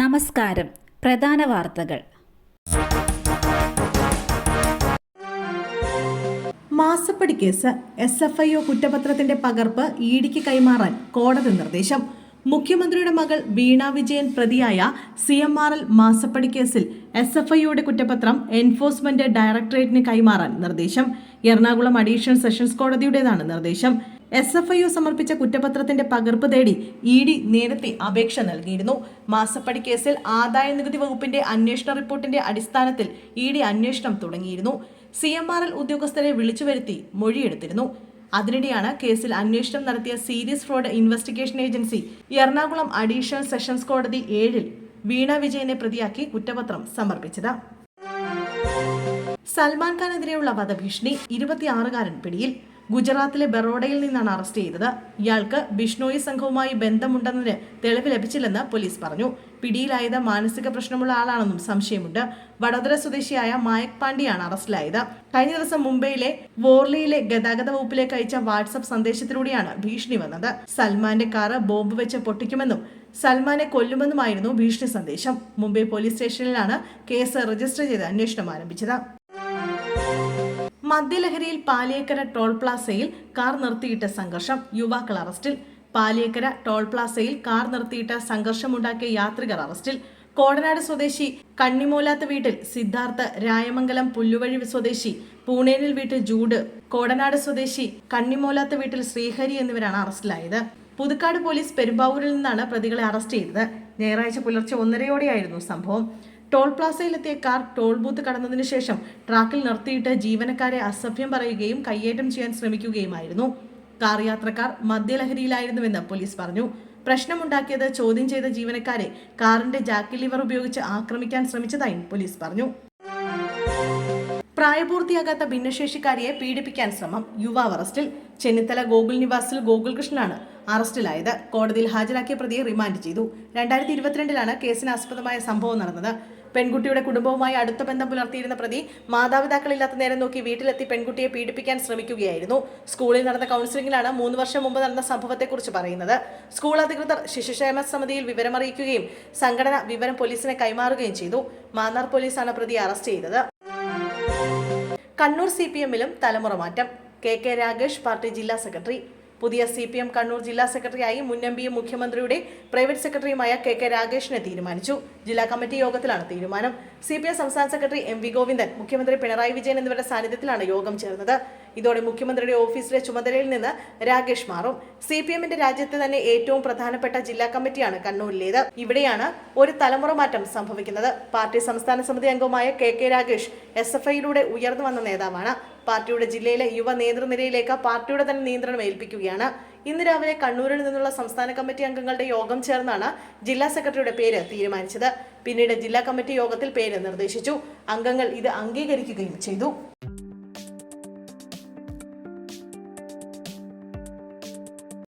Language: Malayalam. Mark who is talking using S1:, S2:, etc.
S1: നമസ്കാരം. പ്രധാന വാർത്തകൾ.
S2: മാസപ്പടി case. S F I O കുറ്റപത്രത്തിന്റെ പകർപ്പ് ഇഡിക്ക് കൈമാറാൻ കോടതി നിർദ്ദേശം. മുഖ്യമന്ത്രിയുടെ മകൾ വീണ വിജയൻ പ്രതിയായ സി എം ആർ എൽ മാസപ്പടി കേസിൽ എസ് എഫ് ഐയുടെ കുറ്റപത്രം എൻഫോഴ്സ്മെന്റ് ഡയറക്ടറേറ്റിന് കൈമാറാൻ നിർദ്ദേശം. എറണാകുളം അഡീഷണൽ സെഷൻസ് കോടതിയുടേതാണ് നിർദ്ദേശം. എസ് എഫ് ഐ യു സമർപ്പിച്ച കുറ്റപത്രത്തിന്റെ പകർപ്പ് തേടി ഇ ഡി നേരത്തെ അപേക്ഷ നൽകിയിരുന്നു. മാസപ്പടി കേസിൽ ആദായ നികുതി വകുപ്പിന്റെ അന്വേഷണ റിപ്പോർട്ടിന്റെ അടിസ്ഥാനത്തിൽ ഇ ഡി അന്വേഷണം തുടങ്ങിയിരുന്നു. സി എം ആർ എൽ ഉദ്യോഗസ്ഥരെ വിളിച്ചു വരുത്തി മൊഴിയെടുത്തിരുന്നു. അതിനിടെയാണ് കേസിൽ അന്വേഷണം നടത്തിയ serious fraud investigation agency Ernakulam additional sessions കോടതി ഏഴിൽ വീണ വിജയനെ പ്രതിയാക്കി കുറ്റപത്രം സമർപ്പിച്ചത്. സൽമാൻ ഖാനെതിരെയുള്ള വധഭീഷണി ഇരുപത്തിയാറുകാരൻ പിടിയിൽ. ഗുജറാത്തിലെ ബറോഡയിൽ നിന്നാണ് അറസ്റ്റ് ചെയ്തത്. ഇയാൾക്ക് ബിഷ്ണോയി സംഘവുമായി ബന്ധമുണ്ടെന്നതിന് തെളിവ് ലഭിച്ചില്ലെന്ന് പോലീസ് പറഞ്ഞു. പിടിയിലായത് മാനസിക പ്രശ്നമുള്ള ആളാണെന്നും സംശയമുണ്ട്. വഡോദര സ്വദേശിയായ മായക് പാണ്ഡിയാണ് അറസ്റ്റിലായത്. കഴിഞ്ഞ ദിവസം മുംബൈയിലെ വോർലിയിലെ ഗതാഗത വകുപ്പിലേക്ക് അയച്ച വാട്സപ്പ് സന്ദേശത്തിലൂടെയാണ് ഭീഷണി വന്നത്. സൽമാന്റെ കാറ് ബോംബ് വെച്ച് പൊട്ടിക്കുമെന്നും സൽമാനെ കൊല്ലുമെന്നുമായിരുന്നു ഭീഷണി സന്ദേശം. മുംബൈ പോലീസ് സ്റ്റേഷനിലാണ് കേസ് രജിസ്റ്റർ ചെയ്ത് അന്വേഷണം ആരംഭിച്ചത്. മദ്യലഹരിയിൽ പാലിയേക്കര ടോൾ പ്ലാസയിൽ കാർ നിർത്തിയിട്ട സംഘർഷം യുവാക്കൾ അറസ്റ്റിൽ. പാലിയേക്കര ടോൾ പ്ലാസയിൽ കാർ നിർത്തിയിട്ട സംഘർഷമുണ്ടാക്കിയ യാത്രികർ അറസ്റ്റിൽ. കോടനാട് സ്വദേശി കണ്ണിമൂലാത്ത വീട്ടിൽ സിദ്ധാർത്ഥ രായമംഗലം പുല്ലുവഴി സ്വദേശി പൂണേനിൽ വീട്ടിൽ ജൂഡ്. കോടനാട് സ്വദേശി കണ്ണിമൂലാത്ത വീട്ടിൽ ശ്രീഹരി എന്നിവരാണ് അറസ്റ്റിലായത്. പുതുക്കാട് പോലീസ് പെരുമ്പാവൂരിൽ നിന്നാണ് പ്രതികളെ അറസ്റ്റ് ചെയ്തത്. ഞായറാഴ്ച പുലർച്ചെ ഒന്നരയോടെയായിരുന്നു സംഭവം. ടോൾ പ്ലാസയിലെത്തിയ കാർ ടോൾ ബൂത്ത് കടന്നതിന് ശേഷം ട്രാക്കിൽ നിർത്തിയിട്ട് ജീവനക്കാരെ അസഭ്യം പറയുകയും കയ്യേറ്റം ചെയ്യാൻ ശ്രമിക്കുകയുമായിരുന്നു. കാർ യാത്രക്കാർ മദ്യലഹരിയിലായിരുന്നുവെന്ന് പോലീസ് പറഞ്ഞു. പ്രശ്നമുണ്ടാക്കിയത് ചോദ്യം ചെയ്ത ജീവനക്കാരെ കാറിന്റെ ജാക്കി ലിവർ ഉപയോഗിച്ച് ആക്രമിക്കാൻ ശ്രമിച്ചതായും പോലീസ് പറഞ്ഞു. പ്രായപൂർത്തിയാകാത്ത ഭിന്നശേഷിക്കാരിയെ പീഡിപ്പിക്കാൻ ശ്രമം യുവാവ് അറസ്റ്റിൽ. ചെന്നിത്തല ഗോകുൽ നിവാസിൽ ഗോകുൽകൃഷ്ണനാണ് അറസ്റ്റിലായത്. കോടതിയിൽ ഹാജരാക്കിയ പ്രതിയെ റിമാൻഡ് ചെയ്തു. രണ്ടായിരത്തി ഇരുപത്തിരണ്ടിലാണ് കേസിന് ആസ്പദമായ സംഭവം നടന്നത്. പെൺകുട്ടിയുടെ കുടുംബവുമായി അടുത്ത ബന്ധം പുലർത്തിയിരുന്ന പ്രതി മാതാപിതാക്കളില്ലാത്ത നേരം നോക്കി വീട്ടിലെത്തി പെൺകുട്ടിയെ പീഡിപ്പിക്കാൻ ശ്രമിക്കുകയായിരുന്നു. സ്കൂളിൽ നടന്ന കൗൺസിലിംഗിലാണ് മൂന്ന് വർഷം മുമ്പ് നടന്ന സംഭവത്തെക്കുറിച്ച് പറയുന്നത്. സ്കൂൾ അധികൃതർ ശിശുക്ഷേമ സമിതിയിൽ വിവരമറിയിക്കുകയും സംഘടന വിവരം പോലീസിനെ കൈമാറുകയും ചെയ്തു. മാന്നാർ പോലീസാണ് പ്രതിയെ അറസ്റ്റ് ചെയ്തത്. കണ്ണൂർ സി പി എമ്മിലും തലമുറ മാറ്റം കെ കെ രാഗേഷ് പാർട്ടി ജില്ലാ സെക്രട്ടറി. പുതിയ സി പി എം കണ്ണൂർ ജില്ലാ സെക്രട്ടറിയായി മുൻ മുഖ്യമന്ത്രിയുടെ പ്രൈവറ്റ് സെക്രട്ടറിയുമായ കെ കെ രാഗേഷിനെ തീരുമാനിച്ചു. ജില്ലാ കമ്മിറ്റി യോഗത്തിലാണ് തീരുമാനം. സി പി എം സംസ്ഥാന സെക്രട്ടറി എം വി ഗോവിന്ദൻ മുഖ്യമന്ത്രി പിണറായി വിജയൻ എന്നിവരുടെ സാന്നിധ്യത്തിലാണ് യോഗം ചേർന്നത്. ഇതോടെ മുഖ്യമന്ത്രിയുടെ ഓഫീസിലെ ചുമതലയിൽ നിന്ന് രാഗേഷ് മാറും. സി പി എമ്മിന്റെ രാജ്യത്തെ തന്നെ ഏറ്റവും പ്രധാനപ്പെട്ട ജില്ലാ കമ്മിറ്റിയാണ് കണ്ണൂരിലേത്. ഇവിടെയാണ് ഒരു തലമുറ മാറ്റം സംഭവിക്കുന്നത്. പാർട്ടി സംസ്ഥാന സമിതി അംഗവുമായ K K Ragesh S F ഐയിലൂടെ ഉയർന്നു വന്ന നേതാവാണ്. പാർട്ടിയുടെ ജില്ലയിലെ യുവ നേതൃനിരയിലേക്ക് പാർട്ടിയുടെ തന്നെ നിയന്ത്രണം ഏൽപ്പിക്കുകയാണ്. ഇന്ന് രാവിലെ കണ്ണൂരിൽ നിന്നുള്ള സംസ്ഥാന കമ്മിറ്റി അംഗങ്ങളുടെ യോഗം ചേർന്നാണ് ജില്ലാ സെക്രട്ടറിയുടെ പേര് തീരുമാനിച്ചത്. പിന്നീട് ജില്ലാ കമ്മിറ്റി യോഗത്തിൽ പേര് നിർദ്ദേശിച്ചു. അംഗങ്ങൾ ഇത് അംഗീകരിക്കുകയും ചെയ്തു.